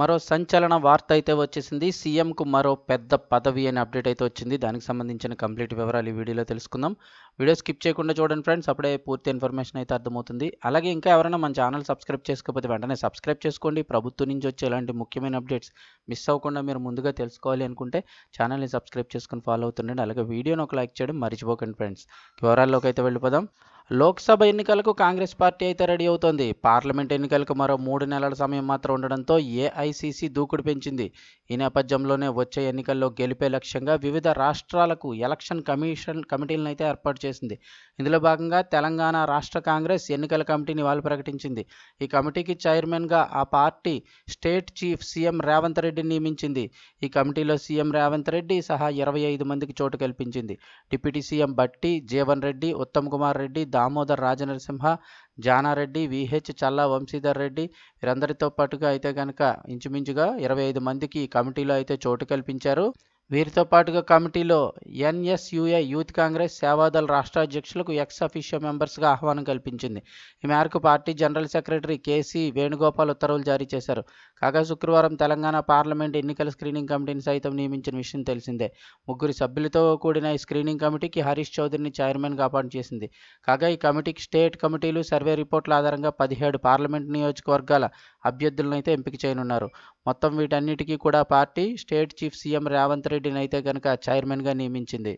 మరో సంచలన వార్త అయితే వచ్చేసింది. సీఎంకు మరో పెద్ద పదవి అనే అప్డేట్ అయితే వచ్చింది. దానికి సంబంధించిన కంప్లీట్ వివరాలు ఈ వీడియోలో తెలుసుకుందాం. వీడియో స్కిప్ చేయకుండా చూడండి ఫ్రెండ్స్. అప్పుడే పూర్తి ఇన్ఫర్మేషన్ అయితే అర్థమవుతుంది. అలాగే ఇంకా ఎవరైనా మన ఛానల్ సబ్స్క్రైబ్ చేసుకోకపోతే వెంటనే సబ్స్క్రైబ్ చేసుకోండి. ప్రభుత్వం నుంచి వచ్చే ఇలాంటి ముఖ్యమైన అప్డేట్స్ మిస్ అవ్వకుండా మీరు ముందుగా తెలుసుకోవాలి అనుకుంటే ఛానల్ని సబ్స్క్రైబ్ చేసుకుని ఫాలో అవుతుండండి. అలాగే వీడియోని ఒక లైక్ చేయడం మర్చిపోకండి ఫ్రెండ్స్. వివరాల్లోకి అయితే వెళ్ళిపోదాం. లోక్సభ ఎన్నికలకు కాంగ్రెస్ పార్టీ అయితే రెడీ అవుతోంది. పార్లమెంట్ ఎన్నికలకు మరో మూడు నెలల సమయం మాత్రం ఉండడంతో ఏఐసీసీ దూకుడు పెంచింది. ఈ నేపథ్యంలోనే వచ్చే ఎన్నికల్లో గెలిపే లక్ష్యంగా వివిధ రాష్ట్రాలకు ఎలక్షన్ కమిషన్ కమిటీలను అయితే ఏర్పాటు చేసింది. ఇందులో భాగంగా తెలంగాణ రాష్ట్ర కాంగ్రెస్ ఎన్నికల కమిటీని వాళ్ళు ప్రకటించింది. ఈ కమిటీకి చైర్మన్గా ఆ party state chief CM Revanth రెడ్డిని నియమించింది. ఈ కమిటీలో సీఎం రేవంత్ రెడ్డి సహా ఇరవై ఐదు మందికి చోటు కల్పించింది. Deputy CM Bhatti Jeevan Reddy Uttam Kumar Reddy Damodar Rajanarasimha Janareddy VH Challa Vamshidhar Reddy వీరందరితో పాటుగా అయితే కనుక ఇంచుమించుగా ఇరవై ఐదు మందికి ఈ కమిటీలో అయితే చోటు కల్పించారు. వీరితో పాటుగా కమిటీలో ఎన్ఎస్యుఏ యూత్ కాంగ్రెస్ సేవాదళ రాష్ట్ర అధ్యక్షులకు ఎక్స్ అఫీషియో మెంబర్స్గా ఆహ్వానం కల్పించింది. ఈ మేరకు party general secretary KC Venugopal ఉత్తర్వులు జారీ చేశారు. కాగా శుక్రవారం తెలంగాణ పార్లమెంట్ ఎన్నికల స్క్రీనింగ్ కమిటీని సైతం నియమించిన విషయం తెలిసిందే. ముగ్గురు సభ్యులతో కూడిన ఈ స్క్రీనింగ్ కమిటీకి హరీష్ చౌదరిని చైర్మన్గా అపాయింట్ చేసింది. కాగా ఈ కమిటీకి స్టేట్ కమిటీలు సర్వే రిపోర్ట్ల ఆధారంగా పదిహేడు పార్లమెంట్ నియోజకవర్గాల అభ్యర్థులను అయితే ఎంపిక చేయనున్నారు. మొత్తం వీటన్నిటికీ కూడా party state chief CM Revanth రెడ్డిని అయితే కనుక చైర్మన్గా నియమించింది.